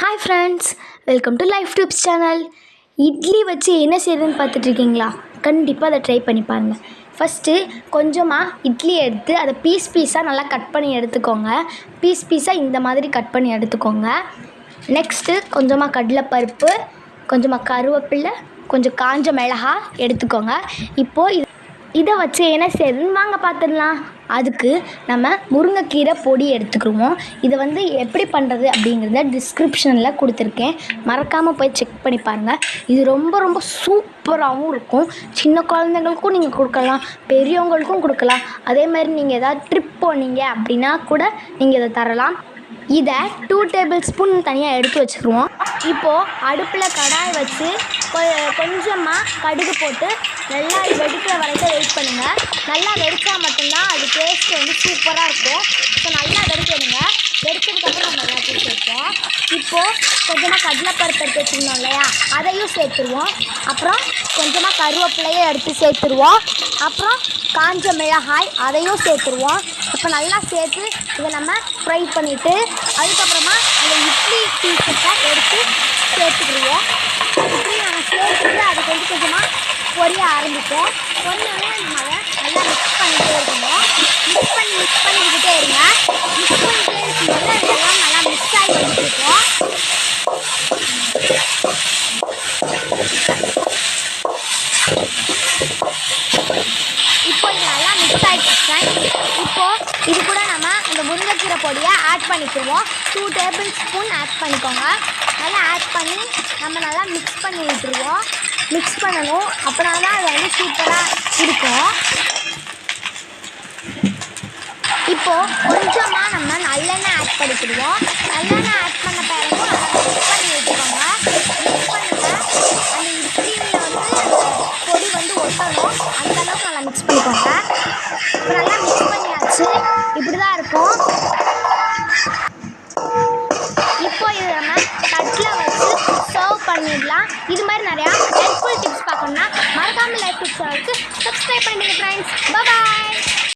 Hi friends welcome to life tubes channel idli வச்சு என்ன செய்யுதுன்னு பார்த்துட்ருக்கீங்களா? கண்டிப்பாக அதை ட்ரை பண்ணி பாருங்கள் ஃபஸ்ட்டு கொஞ்சமாக இட்லி எடுத்து அதை பீஸ் பீஸாக நல்லா கட் பண்ணி எடுத்துக்கோங்க. பீஸ் பீஸாக இந்த மாதிரி கட் பண்ணி எடுத்துக்கோங்க. நெக்ஸ்ட்டு கொஞ்சமாக கடலைப்பருப்பு கொஞ்சமாக கருவேப்பில்லை கொஞ்சம் காஞ்ச மிளகா எடுத்துக்கோங்க. இப்போது இதை வச்சு என்ன செய்யுதுன்னு வாங்க பார்த்துடலாம். அதுக்கு நம்ம முருங்கைக்கீரை பொடி எடுத்துக்கிடுவோம் இதை வந்து எப்படி பண்ணுறது அப்படிங்கிறத டிஸ்கிரிப்ஷனில் கொடுத்துருக்கேன். மறக்காமல் போய் செக் பண்ணி பாருங்கள் இது ரொம்ப ரொம்ப சூப்பராகவும் இருக்கும். சின்ன குழந்தைங்களுக்கும் நீங்கள் கொடுக்கலாம் பெரியவங்களுக்கும் கொடுக்கலாம். அதே மாதிரி நீங்கள் எதாவது ட்ரிப் போனீங்க அப்படின்னா கூட நீங்கள் இதை தரலாம். இதை டூ டேபிள் ஸ்பூன் தனியாக எடுத்து வச்சுக்கிருவோம். இப்போது அடுப்பில் கடாய் வச்சு கொஞ்சமாக கடுகு போட்டு நல்லா இது வெடிக்கிற வரைக்கும் வெயிட் பண்ணுங்கள் நல்லா வெடித்தா மட்டும்தான் அது டேஸ்ட் வந்து சூப்பராக இருக்கும். ஸோ நல்லா வெடிக்கணுங்க. வெடிச்சதுக்கப்புறம் நம்ம எல்லாத்தையும் சேர்ப்போம் இப்போது கொஞ்சமாக கடலைப்பருப்பு எடுத்து வச்சுருந்தோம் இல்லையா? அதையும் சேர்த்துருவோம். அப்புறம் கொஞ்சமாக கருவேப்பிலையும் எடுத்து சேர்த்துருவோம். அப்புறம் காஞ்ச மிளகாய் அதையும் சேர்த்துருவோம். இப்போ நல்லா சேர்த்து இதை நம்ம ஃப்ரை பண்ணிவிட்டு அதுக்கப்புறமா இந்த இட்லி டீ எடுத்து சேர்த்துக்கிடுவோம். இட்லி சேர்த்துட்டு அது கொஞ்சம் கொஞ்சமாக பொரிய ஆரம்பிப்போம். பொரியவே நம்ம நல்லா மிக்ஸ் பண்ணிகிட்டே இருக்கணும். மிக்ஸ் பண்ணி மிக்ஸ் பண்ணிக்கிட்டே இருங்க. மிக்ஸ் பண்ணிக்கிட்டே இருக்கும்போது அதெல்லாம் நல்லா மிக்ஸ் ஆகி வந்துட்டு இருக்கும் இப்போ இது நல்லா மிக்ஸ் ஆகிடுச்சு இப்போ இது கூட நம்ம அந்த பொடியை ஆட் பண்ணிக்குவோம் டூ டேபிள் ஸ்பூன் ஆட் பண்ணிக்கோங்க. நல்லா ஆட் பண்ணி நம்ம நல்லா மிக்ஸ் பண்ணி விட்டுருவோம். மிக்ஸ் பண்ணணும். அப்படின்னா தான் அது வந்து சூப்பராக இருக்கும். இப்போ கொஞ்சமாக நம்ம நல்லெண்ணெய் ஆட் பண்ணிக்கிடுவோம் நல்லெண்ணெய் ஆட் பண்ண பிறகு நல்லா மிக்ஸ் பண்ணி விட்டுக்கோங்க. மிக்ஸ் பண்ணுங்க அந்த இட்லியில் வந்து பொடி வந்து ஒட்டணும். அந்தளவுக்கு நல்லா மிக்ஸ் பண்ணிக்கோங்க. இப்போ நல்லா மிக்ஸ் இப்படி தான் இருக்கும். இப்போ இது நம்ம தட்டில் வச்சு சர்வ் பண்ணிடலாம். இது மாதிரி நிறையா ஹெல்ப்ஃபுல் டிப்ஸ் பார்க்கணும்னா மறக்காமல் லைஃப் டிப்ஸ் சப்ஸ்கிரைப் பண்ணிடுங்க ஃப்ரெண்ட்ஸ் பாய்